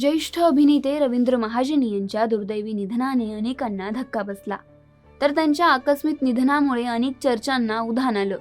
ज्येष्ठ अभिनेते रवींद्र महाजन यांच्या दुर्दैवी निधनाने अनेकांना धक्का बसला. तर त्यांच्या आकस्मिक निधनामुळे अनेक चर्चांना उधाण आलं.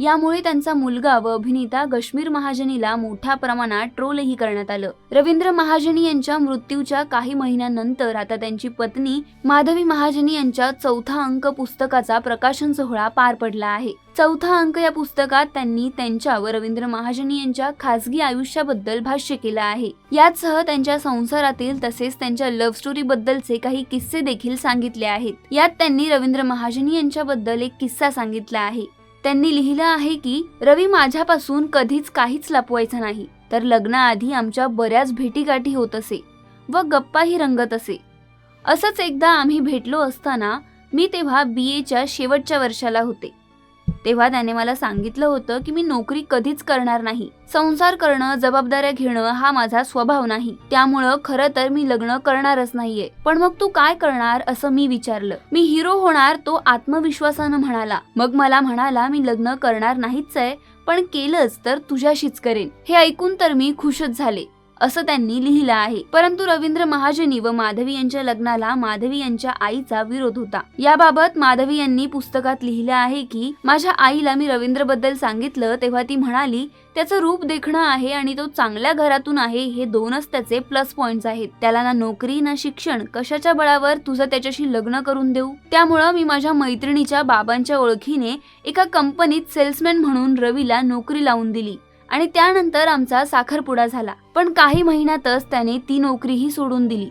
यामुळे त्यांचा मुलगा व अभिनेता गश्मीर महाजनीला मोठ्या प्रमाणात ट्रोलही करण्यात आलं. रवींद्र महाजनी यांच्या मृत्यूच्या काही महिन्यानंतर आता त्यांची पत्नी माधवी महाजनी यांच्या चौथा अंक पुस्तकाचा प्रकाशन सोहळा पार पडला आहे. चौथा अंक या पुस्तकात त्यांनी त्यांच्या व रवींद्र महाजनी यांच्या खासगी आयुष्याबद्दल भाष्य केलं आहे. याचसह त्यांच्या संसारातील तसेच त्यांच्या लव्ह स्टोरी बद्दलचे काही किस्से देखील सांगितले आहेत. यात त्यांनी रवींद्र महाजनी यांच्याबद्दल एक किस्सा सांगितला आहे. त्यांनी लिहिलं आहे की रवी माझ्यापासून कधीच काहीच लपवायचं नाही तर लग्नाआधी आमच्या बऱ्याच भेटीगाठी होत असे व गप्पाही रंगत असे. असंच एकदा आम्ही भेटलो असताना मी तेव्हा बी एच्या शेवटच्या वर्षाला होते. तेव्हा त्याने मला सांगितलं होतं की मी नोकरी कधीच करणार नाही. संसार करणं जबाबदाऱ्या घेणं हा माझा स्वभाव नाही. त्यामुळं खरं तर मी लग्न करणारच नाहीये. पण मग तू काय करणार असं मी विचारलं. मी हिरो होणार तो आत्मविश्वासानं म्हणाला. मग मला म्हणाला मी लग्न करणार नाहीच आहे पण केलंच तर तुझ्याशीच करेन. हे ऐकून तर मी खुशच झाले. असं त्यांनी लिहिलं आहे. परंतु रवींद्र महाजनी व माधवी यांच्या लग्नाला माधवी यांच्या आईचा विरोध होता. याबाबत माधवी यांनी पुस्तकात लिहिलं आहे की माझ्या आईला मी रवींद्रबद्दल सांगितलं तेव्हा ती म्हणाली त्याचं रूप देखणं आहे आणि तो चांगल्या घरातून आहे हे दोनच त्याचे प्लस पॉइंट्स आहेत. त्याला ना नोकरी ना शिक्षण. कशाच्या बळावर तुझं त्याच्याशी लग्न करून देऊ? त्यामुळं मी माझ्या मैत्रिणीच्या बाबांच्या ओळखीने एका कंपनीत सेल्समॅन म्हणून रवीला नोकरी लावून दिली. आणि त्यानंतर आमचा साखरपुडा झाला. पण काही महिन्यातच त्याने ती नोकरीही सोडून दिली.